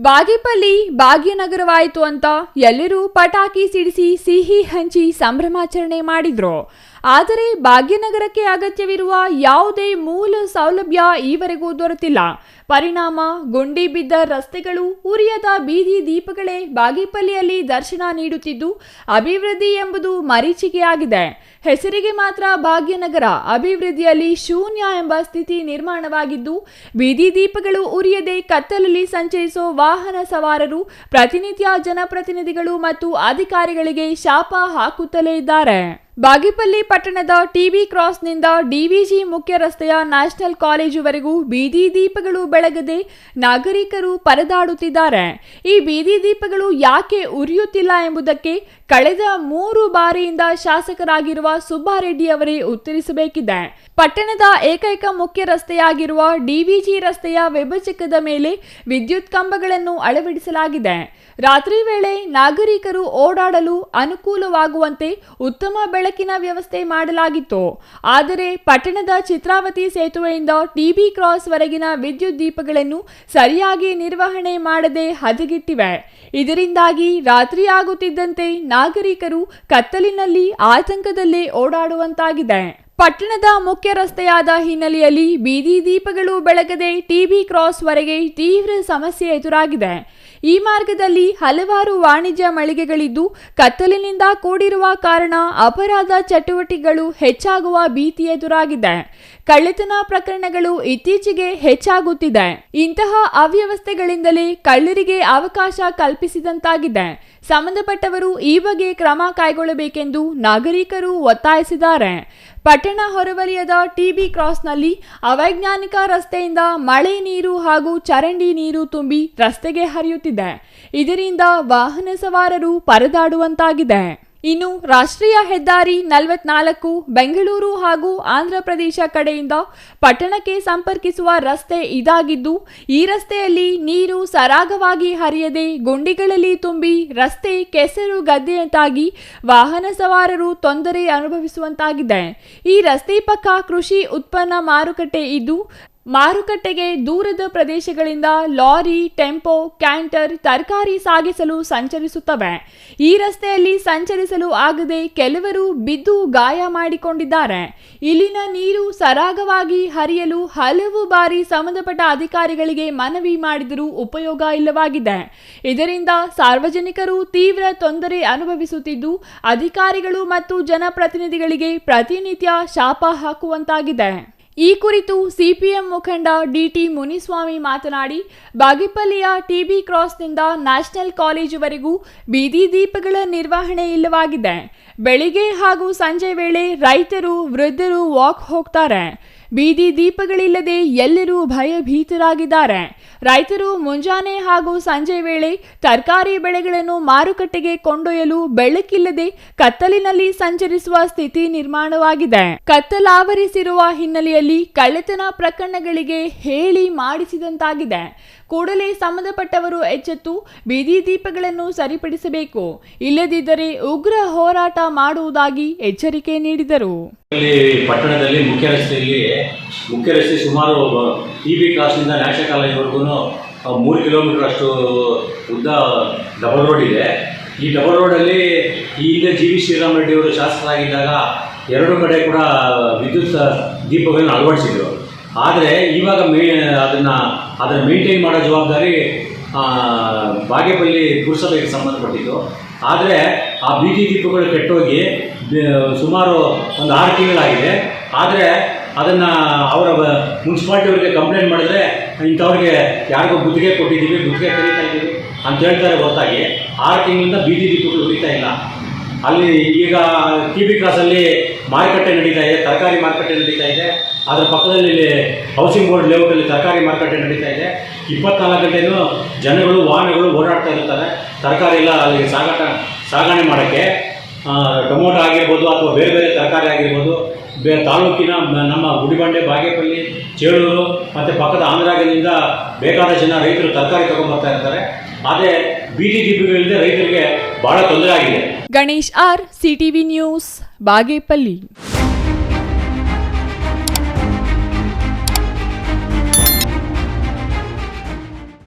ಬಾಗೇಪಲ್ಲಿ ಭಾಗ್ಯನಗರವಾಯಿತು ಅಂತ ಎಲ್ಲರೂ ಪಟಾಕಿ ಸಿಡಿಸಿ ಸಿಹಿ ಹಂಚಿ ಸಂಭ್ರಮಾಚರಣೆ ಮಾಡಿದ್ರು. ಆದರೆ ಭಾಗ್ಯನಗರಕ್ಕೆ ಅಗತ್ಯವಿರುವ ಯಾವುದೇ ಮೂಲ ಸೌಲಭ್ಯ ಈವರೆಗೂ ದೊರೆತಿಲ್ಲ. ಪರಿಣಾಮ, ಗುಂಡಿ ಬಿದ್ದ ರಸ್ತೆಗಳು, ಉರಿಯದ ಬೀದಿ ದೀಪಗಳೇ ಬಾಗಿಪಲ್ಲಿಯಲ್ಲಿ ದರ್ಶನ ನೀಡುತ್ತಿದ್ದು, ಅಭಿವೃದ್ಧಿ ಎಂಬುದು ಮರೀಚಿಕೆಯಾಗಿದೆ ಹೆಸರಿಗೆ ಮಾತ್ರ ಭಾಗ್ಯನಗರ ಅಭಿವೃದ್ಧಿಯಲ್ಲಿ ಶೂನ್ಯ ಎಂಬ ಸ್ಥಿತಿ ನಿರ್ಮಾಣವಾಗಿದ್ದು, ಬೀದಿ ದೀಪಗಳು ಉರಿಯದೆ ಕತ್ತಲಲ್ಲಿ ಸಂಚರಿಸೋ ವಾಹನ ಸವಾರರು, ಪ್ರತಿನಿತ್ಯ ಜನಪ್ರತಿನಿಧಿಗಳು ಮತ್ತು ಅಧಿಕಾರಿಗಳಿಗೆ ಶಾಪ ಹಾಕುತ್ತಲೇ ಇದ್ದಾರೆ. ಬಾಗೇಪಲ್ಲಿ ಪಟ್ಟಣದ ಟಿಬಿ ಕ್ರಾಸ್ನಿಂದ ಡಿವಿಜಿ ಮುಖ್ಯ ರಸ್ತೆಯ ನ್ಯಾಷನಲ್ ಕಾಲೇಜುವರೆಗೂ ಬೀದಿ ದೀಪಗಳು ಬೆಳಗದೆ ನಾಗರಿಕರು ಪರದಾಡುತ್ತಿದ್ದಾರೆ. ಈ ಬೀದಿ ದೀಪಗಳು ಯಾಕೆ ಉರಿಯುತ್ತಿಲ್ಲ ಎಂಬುದಕ್ಕೆ ಕಳೆದ ಮೂರು ಬಾರಿಯಿಂದ ಶಾಸಕರಾಗಿರುವ ಸುಬ್ಬಾರೆಡ್ಡಿ ಅವರೇ ಉತ್ತರಿಸಬೇಕಿದೆ. ಪಟ್ಟಣದ ಏಕೈಕ ಮುಖ್ಯ ರಸ್ತೆಯಾಗಿರುವ ಡಿವಿಜಿ ರಸ್ತೆಯ ವಿಭಜಕದ ಮೇಲೆ ವಿದ್ಯುತ್ ಕಂಬಗಳನ್ನು ಅಳವಡಿಸಲಾಗಿದೆ. ರಾತ್ರಿ ವೇಳೆ ನಾಗರಿಕರು ಓಡಾಡಲು ಅನುಕೂಲವಾಗುವಂತೆ ಉತ್ತಮ ಬೆಳಕಿನ ವ್ಯವಸ್ಥೆ ಮಾಡಲಾಗಿತ್ತು. ಆದರೆ ಪಟ್ಟಣದ ಚಿತ್ರಾವತಿ ಸೇತುವೆಯಿಂದ ಟಿಬಿ ಕ್ರಾಸ್ ವರೆಗಿನ ವಿದ್ಯುತ್ ದೀಪಗಳನ್ನು ಸರಿಯಾಗಿ ನಿರ್ವಹಣೆ ಮಾಡದೆ ಹದಗೆಟ್ಟಿವೆ. ಇದರಿಂದಾಗಿ ರಾತ್ರಿಯಾಗುತ್ತಿದ್ದಂತೆ ನಾಗರಿಕರು ಕತ್ತಲಿನಲ್ಲಿ, ಆತಂಕದಲ್ಲೇ ಓಡಾಡುವಂತಾಗಿದೆ. ಪಟ್ಟಣದ ಮುಖ್ಯ ರಸ್ತೆಯಾದ ಹಿನ್ನೆಲೆಯಲ್ಲಿ ಬೀದಿ ದೀಪಗಳು ಬೆಳಗದೆ ಟಿಬಿ ಕ್ರಾಸ್ ವರೆಗೆ ತೀವ್ರ ಸಮಸ್ಯೆ ಎದುರಾಗಿದೆ. ಈ ಮಾರ್ಗದಲ್ಲಿ ಹಲವಾರು ವಾಣಿಜ್ಯ ಮಳಿಗೆಗಳಿದ್ದು, ಕತ್ತಲಿನಿಂದ ಕೂಡಿರುವ ಕಾರಣ ಅಪರಾಧ ಚಟುವಟಿಕೆಗಳು ಹೆಚ್ಚಾಗುವ ಭೀತಿ ಎದುರಾಗಿದೆ. ಕಳ್ಳತನ ಪ್ರಕರಣಗಳು ಇತ್ತೀಚೆಗೆ ಹೆಚ್ಚಾಗುತ್ತಿದೆ. ಇಂತಹ ಅವ್ಯವಸ್ಥೆಗಳಿಂದಲೇ ಕಳ್ಳರಿಗೆ ಅವಕಾಶ ಕಲ್ಪಿಸಿದಂತಾಗಿದೆ. ಸಂಬಂಧಪಟ್ಟವರು ಈ ಬಗ್ಗೆ ಕ್ರಮ ಕೈಗೊಳ್ಳಬೇಕೆಂದು ನಾಗರಿಕರು ಒತ್ತಾಯಿಸಿದ್ದಾರೆ ಪಟ್ಟಣ ಹೊರವಲಯದ ಟಿಬಿ ಕ್ರಾಸ್ನಲ್ಲಿ ಅವೈಜ್ಞಾನಿಕ ರಸ್ತೆಯಿಂದ ಮಳೆ ನೀರು ಹಾಗೂ ಚರಂಡಿ ನೀರು ತುಂಬಿ ರಸ್ತೆಗೆ ಹರಿಯುತ್ತಿದೆ. ಇದರಿಂದ ವಾಹನ ಸವಾರರು ಪರದಾಡುವಂತಾಗಿದೆ. ಇನ್ನು ರಾಷ್ಟ್ರೀಯ ಹೆದ್ದಾರಿ ನಲವತ್ನಾಲ್ಕು ಬೆಂಗಳೂರು ಹಾಗೂ ಆಂಧ್ರ ಪ್ರದೇಶ ಕಡೆಯಿಂದ ಪಟ್ಟಣಕ್ಕೆ ಸಂಪರ್ಕಿಸುವ ರಸ್ತೆ ಇದಾಗಿದ್ದು, ಈ ರಸ್ತೆಯಲ್ಲಿ ನೀರು ಸರಾಗವಾಗಿ ಹರಿಯದೆ ಗುಂಡಿಗಳಲ್ಲಿ ತುಂಬಿ ರಸ್ತೆ ಕೆಸರು ಗದ್ದೆಯಂತಾಗಿ ವಾಹನ ಸವಾರರು ತೊಂದರೆ ಅನುಭವಿಸುವಂತಾಗಿದೆ. ಈ ರಸ್ತೆ ಪಕ್ಕ ಕೃಷಿ ಉತ್ಪನ್ನ ಮಾರುಕಟ್ಟೆ ಇದ್ದು ಮಾರುಕಟ್ಟೆಗೆ ದೂರದ ಪ್ರದೇಶಗಳಿಂದ ಲಾರಿ, ಟೆಂಪೋ, ಕ್ಯಾಂಟರ್ ತರಕಾರಿ ಸಾಗಿಸಲು ಸಂಚರಿಸುತ್ತವೆ. ಈ ರಸ್ತೆಯಲ್ಲಿ ಸಂಚರಿಸಲು ಆಗದೆ ಕೆಲವರು ಬಿದ್ದು ಗಾಯ ಮಾಡಿಕೊಂಡಿದ್ದಾರೆ. ಇಲ್ಲಿನ ನೀರು ಸರಾಗವಾಗಿ ಹರಿಯಲು ಹಲವು ಬಾರಿ ಸಂಬಂಧಪಟ್ಟ ಅಧಿಕಾರಿಗಳಿಗೆ ಮನವಿ ಮಾಡಿದರೂ ಉಪಯೋಗ ಇಲ್ಲವಾಗಿದೆ. ಇದರಿಂದ ಸಾರ್ವಜನಿಕರು ತೀವ್ರ ತೊಂದರೆ ಅನುಭವಿಸುತ್ತಿದ್ದು, ಅಧಿಕಾರಿಗಳು ಮತ್ತು ಜನಪ್ರತಿನಿಧಿಗಳಿಗೆ ಪ್ರತಿನಿತ್ಯ ಶಾಪ ಹಾಕುವಂತಾಗಿದೆ. ಈ ಕುರಿತು ಸಿಪಿಎಂ ಮುಖಂಡ ಡಿಟಿ ಮುನಿಸ್ವಾಮಿ ಮಾತನಾಡಿ, ಬಾಗೇಪಲ್ಲಿಯ ಟಿಬಿ ಕ್ರಾಸ್ನಿಂದ ನ್ಯಾಷನಲ್ ಕಾಲೇಜುವರೆಗೂ ಬೀದಿ ದೀಪಗಳ ನಿರ್ವಹಣೆ ಇಲ್ಲವಾಗಿದೆ. ಬೆಳಿಗ್ಗೆ ಹಾಗೂ ಸಂಜೆ ವೇಳೆ ರೈತರು, ವೃದ್ಧರು ವಾಕ್ ಹೋಗ್ತಾರೆ. ಬೀದಿ ದೀಪಗಳಿಲ್ಲದೆ ಎಲ್ಲರೂ ಭಯಭೀತರಾಗಿದ್ದಾರೆ. ರೈತರು ಮುಂಜಾನೆ ಹಾಗೂ ಸಂಜೆ ವೇಳೆ ತರಕಾರಿ ಬೆಳೆಗಳನ್ನು ಮಾರುಕಟ್ಟೆಗೆ ಕೊಂಡೊಯ್ಯಲು ಬೆಳಕಿಲ್ಲದೆ ಕತ್ತಲಿನಲ್ಲಿ ಸಂಚರಿಸುವ ಸ್ಥಿತಿ ನಿರ್ಮಾಣವಾಗಿದೆ. ಕತ್ತಲಾವರಿಸಿರುವ ಹಿನ್ನೆಲೆಯಲ್ಲಿ ಕಳ್ಳತನ ಪ್ರಕರಣಗಳಿಗೆ ಹೇಳಿ ಮಾಡಿಸಿದಂತಾಗಿದೆ. ಕೂಡಲೇ ಸಂಬಂಧಪಟ್ಟವರು ಎಚ್ಚೆತ್ತು ಬೀದಿ ದೀಪಗಳನ್ನು ಸರಿಪಡಿಸಬೇಕು. ಇಲ್ಲದಿದ್ದರೆ ಉಗ್ರ ಹೋರಾಟ ಮಾಡುವುದಾಗಿ ಎಚ್ಚರಿಕೆ ನೀಡಿದರು. ಇಲ್ಲಿ ಪಟ್ಟಣದಲ್ಲಿ ಮುಖ್ಯ ರಸ್ತೆಯಲ್ಲಿ ಮುಖ್ಯ ರಸ್ತೆ ಸುಮಾರು ಟಿ ಬಿ ಕ್ರಾಸ್ನಿಂದ ನ್ಯಾಷನಲ್ ಕಾಲೇಜ್ವರೆಗೂ ಮೂರು ಕಿಲೋಮೀಟರ್ ಅಷ್ಟು ಉದ್ದ ಡಬಲ್ ರೋಡ್ ಇದೆ. ಈ ಡಬಲ್ ರೋಡಲ್ಲಿ ಈ ಹಿಂದೆ ಜಿ ವಿ ಶ್ರೀರಾಮ್ ರೆಡ್ಡಿಯವರು ಶಾಸಕರಾಗಿದ್ದಾಗ ಎರಡು ಕಡೆ ಕೂಡ ವಿದ್ಯುತ್ ದೀಪಗಳನ್ನು ಅಳವಡಿಸಿದರು. ಆದರೆ ಇವಾಗ ಮೇ, ಅದನ್ನು ಅದನ್ನು ಮೇಂಟೈನ್ ಮಾಡೋ ಜವಾಬ್ದಾರಿ ಬಾಗೇಪಲ್ಲಿ ಪುರಸಭೆಗೆ ಸಂಬಂಧಪಟ್ಟಿದ್ದು. ಆದರೆ ಆ ಬೀದಿ ದೀಪಗಳು ಕೆಟ್ಟೋಗಿ ಸುಮಾರು ಒಂದು ಆರು ತಿಂಗಳಾಗಿದೆ. ಆದರೆ ಅದನ್ನು ಅವರ ಮುನ್ಸಿಪಾಲ್ಟಿಯವ್ರಿಗೆ ಕಂಪ್ಲೇಂಟ್ ಮಾಡಿದ್ರೆ ಇಂಥವ್ರಿಗೆ ಯಾರಿಗೋ ಗುತ್ತಿಗೆ ಕೊಟ್ಟಿದ್ದೀವಿ, ಗುತ್ತಿಗೆ ಕರೀತಾ ಇದ್ದೀವಿ ಅಂತ ಹೇಳ್ತಾರೆ ಹೊರತಾಗಿ. ಆರು ತಿಂಗಳಿಂದ ಬೀದಿ ದೀಪಗಳು ಉರಿತಾ ಇಲ್ಲ. ಅಲ್ಲಿ ಈಗ ಟಿ ಬಿ ಕ್ರಾಸಲ್ಲಿ ಮಾರುಕಟ್ಟೆ ನಡೀತಾ ಇದೆ, ತರಕಾರಿ ಮಾರುಕಟ್ಟೆ ನಡೀತಾ ಇದೆ. ಅದರ ಪಕ್ಕದಲ್ಲಿ ಇಲ್ಲಿ ಹೌಸಿಂಗ್ ಬೋರ್ಡ್ ಲೇಔಟಲ್ಲಿ ತರಕಾರಿ ಮಾರುಕಟ್ಟೆ ನಡೀತಾ ಇದೆ. ಇಪ್ಪತ್ನಾಲ್ಕು ಗಂಟೆಯೂ ಜನಗಳು, ವಾಹನಗಳು ತರಕಾರಿ ಎಲ್ಲ ಅಲ್ಲಿ ಸಾಗಾಟ, ಸಾಗಣೆ ಮಾಡೋಕ್ಕೆ ಟೊಮೊಟೊ ಆಗಿರ್ಬೋದು ಅಥವಾ ಬೇರೆ ಬೇರೆ ತರಕಾರಿ ಆಗಿರ್ಬೋದು, ಬೇ ತಾಲೂಕಿನ ನಮ್ಮ ಗುಡಿಬಂಡೆ, ಬಾಗೇಪಲ್ಲಿ, ಚೇಳೂರು ಮತ್ತು ಪಕ್ಕದ ಆಂಧ್ರದಿಂದ ಬೇಕಾದ ಜನ ರೈತರು ತರಕಾರಿ ತಗೊಂಡ್ಬರ್ತಾ ಇರ್ತಾರೆ. ಆದರೆ ಬೀದಿ ದೀಪಗಳಿಂದ ರೈತರಿಗೆ ಭಾಳ ತೊಂದರೆ ಆಗಿದೆ. Ganesh R, CTV news, Bagepalli.